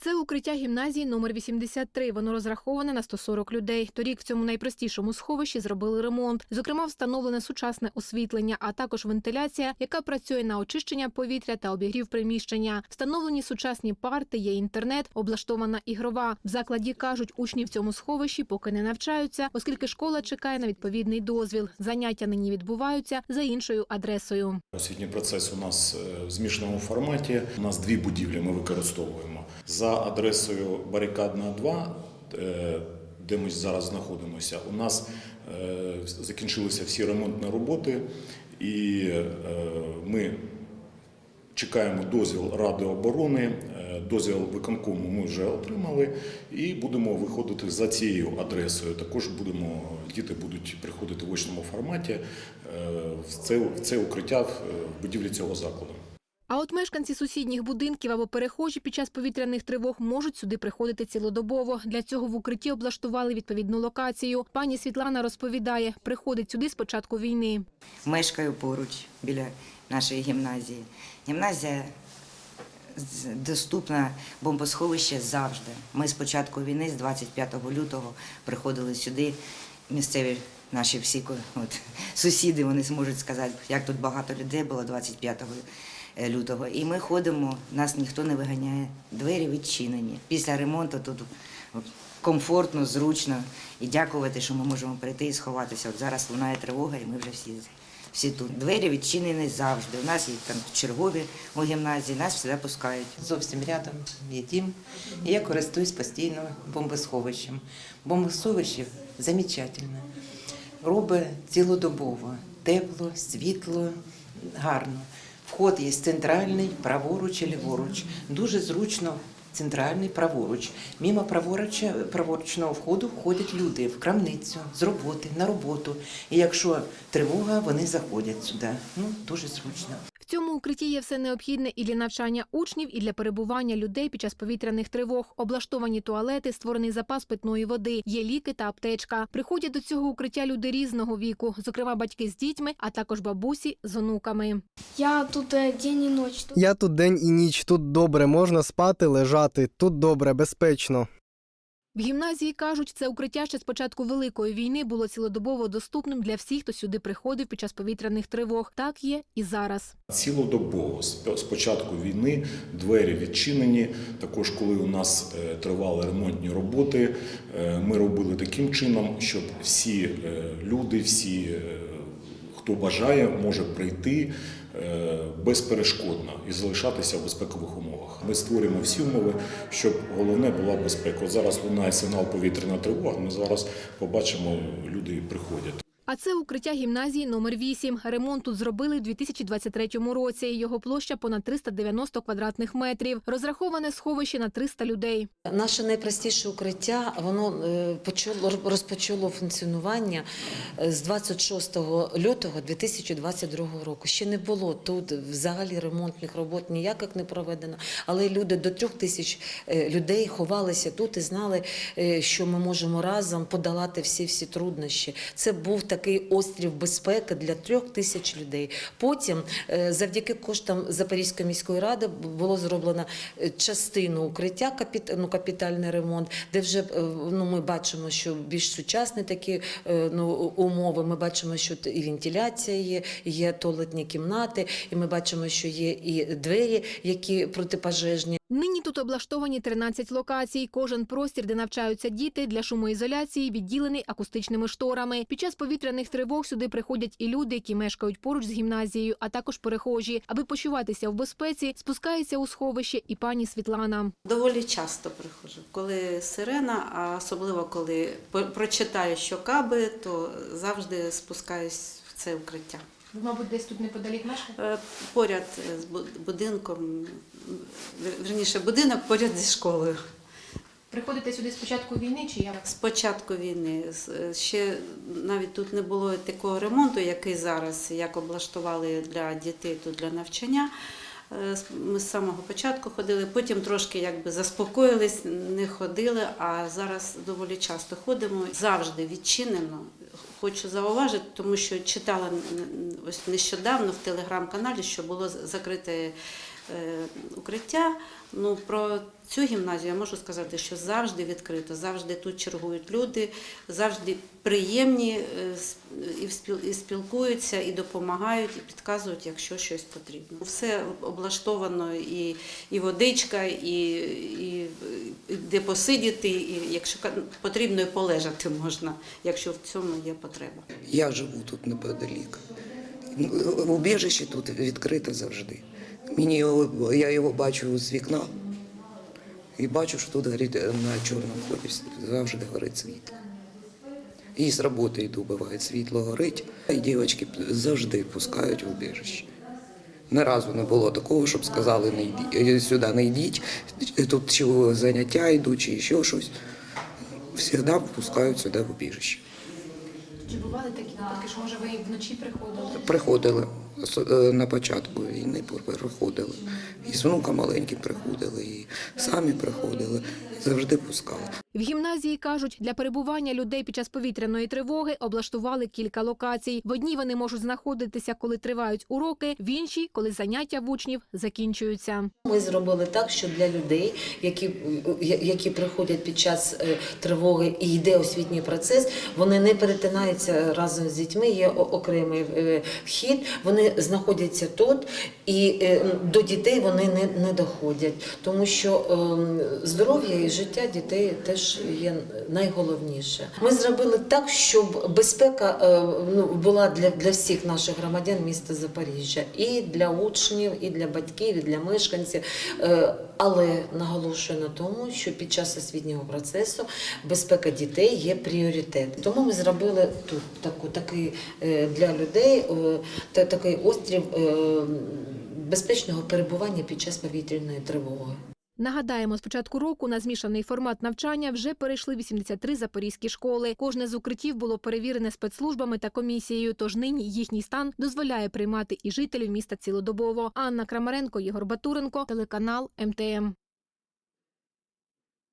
Це укриття гімназії номер 83. Воно розраховане на 140 людей. Торік в цьому найпростішому сховищі зробили ремонт. Зокрема, встановлене сучасне освітлення, а також вентиляція, яка працює на очищення повітря та обігрів приміщення. Встановлені сучасні парти, є інтернет, облаштована ігрова. В закладі кажуть, учні в цьому сховищі поки не навчаються, оскільки школа чекає на відповідний дозвіл. Заняття нині відбуваються за іншою адресою. Освітній процес у нас е, в змішаному форматі. У нас дві будівлі ми використовуємо за адресою Барикадна 2, е, де ми зараз знаходимося. У нас е, закінчилися всі ремонтні роботи, і е, ми чекаємо дозвіл Ради оборони. Дозвіл виконкому ми вже отримали і будемо виходити за цією адресою. Також будемо діти будуть приходити в очному форматі в це, в це укриття в будівлі цього закладу. А от мешканці сусідніх будинків або перехожі під час повітряних тривог можуть сюди приходити цілодобово. Для цього в укритті облаштували відповідну локацію. Пані Світлана розповідає, приходить сюди з початку війни. Мешкаю поруч біля нашої гімназії. Гімназія доступна бомбосховище завжди. Ми з початку війни, з 25 лютого, приходили сюди. Місцеві наші всі от, сусіди вони зможуть сказати, як тут багато людей було 25 лютого. І ми ходимо, нас ніхто не виганяє, двері відчинені. Після ремонту тут комфортно, зручно. І дякувати, що ми можемо прийти і сховатися. От зараз лунає тривога, і ми вже всі, всі тут. Двері відчинені завжди. У нас є там чергові у гімназії, нас всі пускають. Зовсім рядом є дім, і я користуюсь постійно бомбосховищем. Бомбосховище замечательне. Робить цілодобово, тепло, світло, гарно. Вход є центральний, праворуч і ліворуч. Дуже зручно центральний праворуч. Мімо праворуча, праворучного входу входять люди в крамницю, з роботи, на роботу. І якщо тривога, вони заходять сюди. Ну, дуже зручно. Цьому укритті є все необхідне і для навчання учнів, і для перебування людей під час повітряних тривог. Облаштовані туалети, створений запас питної води, є ліки та аптечка. Приходять до цього укриття люди різного віку, зокрема батьки з дітьми, а також бабусі з онуками. Я тут е, день і ніч. Я тут день і ніч, тут добре, можна спати, лежати, тут добре, безпечно. В гімназії кажуть, це укриття ще з початку великої війни було цілодобово доступним для всіх, хто сюди приходив під час повітряних тривог. Так є і зараз. Цілодобово з початку війни двері відчинені. Також, коли у нас е, тривали ремонтні роботи, е, ми робили таким чином, щоб всі е, люди, всі, хто бажає, може прийти безперешкодно і залишатися в безпекових умовах. Ми створюємо всі умови, щоб головне була безпека. От зараз лунає сигнал повітряна тривога. Ми зараз побачимо, люди приходять. А це укриття гімназії номер 8. Ремонт тут зробили в 2023 році. Його площа понад 390 квадратних метрів. Розраховане сховище на 300 людей. Наше найпростіше укриття воно е, почало розпочало функціонування е, з 26 лютого 2022 року. Ще не було тут взагалі ремонтних робот ніяких не проведено, але люди до трьох тисяч е, людей ховалися тут і знали, що ми можемо разом подолати всі всі труднощі. Це був такий острів безпеки для трьох тисяч людей. Потім, е, завдяки коштам Запорізької міської ради, було зроблено е, частину укриття, ну, капітальний ремонт, де вже е, ну, ми бачимо, що більш сучасні такі ну, умови. Ми бачимо, що і вентиляція є, є туалетні кімнати, і ми бачимо, що є і двері, які протипожежні. Нині тут облаштовані 13 локацій. Кожен простір, де навчаються діти, для шумоізоляції відділений акустичними шторами. Під час повітряних тривог сюди приходять і люди, які мешкають поруч з гімназією, а також перехожі. Аби почуватися в безпеці, спускається у сховище і пані Світлана. Доволі часто приходжу. Коли сирена, а особливо коли прочитаю, що каби, то завжди спускаюсь в це укриття. Мабуть, десь тут неподалік мешкаєте? Е, Поряд з будинком, верніше, будинок поряд зі школою. Приходите сюди з початку війни чи як? З початку війни ще навіть тут не було такого ремонту, який зараз, як облаштували для дітей тут для навчання. Е, Ми з самого початку ходили, потім трошки якби заспокоїлись, не ходили, а зараз доволі часто ходимо. Завжди відчинено. Хочу зауважити, тому що читала ось нещодавно в телеграм-каналі, що було закрите укриття. Ну, про цю гімназію я можу сказати, що завжди відкрито, завжди тут чергують люди, завжди приємні е, і спілкуються, і допомагають, і підказують, якщо щось потрібно. Все облаштовано і, і водичка, і, і, і де посидіти, і якщо потрібно, і полежати можна, якщо в цьому є потреба. Я живу тут неподалік. Убіжище тут відкрите завжди. Мені його, я його бачу з вікна і бачу, що тут горить на чорному ході завжди горить світло. І з роботи йду, буває, світло горить, і дівчатки завжди пускають в убіжище. Ні разу не було такого, щоб сказали, не йдіть, сюди не йдіть, тут чи заняття йдуть, чи ще щось. Завжди пускають сюди в убіжище. Чи бували такі випадки, що може ви вночі приходили? Приходили е, на початку війни, приходили. І з внуком маленьким приходили, і самі приходили, завжди пускали. В гімназії кажуть, для перебування людей під час повітряної тривоги облаштували кілька локацій. В одній вони можуть знаходитися, коли тривають уроки, в іншій, коли заняття в учнів закінчуються. Ми зробили так, що для людей, які, які приходять під час е, тривоги і йде освітній процес, вони не перетинаються разом з дітьми. Є окремий е, вхід. Вони знаходяться тут, і е, до дітей вони не, не доходять, тому що ем, здоров'я і життя дітей теж є найголовніше. Ми зробили так, щоб безпека е, ну, була для, для всіх наших громадян міста Запоріжжя, і для учнів, і для батьків, і для мешканців. Е, Але наголошую на тому, що під час освітнього процесу безпека дітей є пріоритет. Тому ми зробили тут таку такий е, для людей такий острів безпечного перебування під час повітряної тривоги. Нагадаємо, з початку року на змішаний формат навчання вже перейшли 83 запорізькі школи. Кожне з укриттів було перевірене спецслужбами та комісією. Тож нині їхній стан дозволяє приймати і жителів міста цілодобово. Анна Крамаренко, Єгор Батуренко, телеканал МТМ.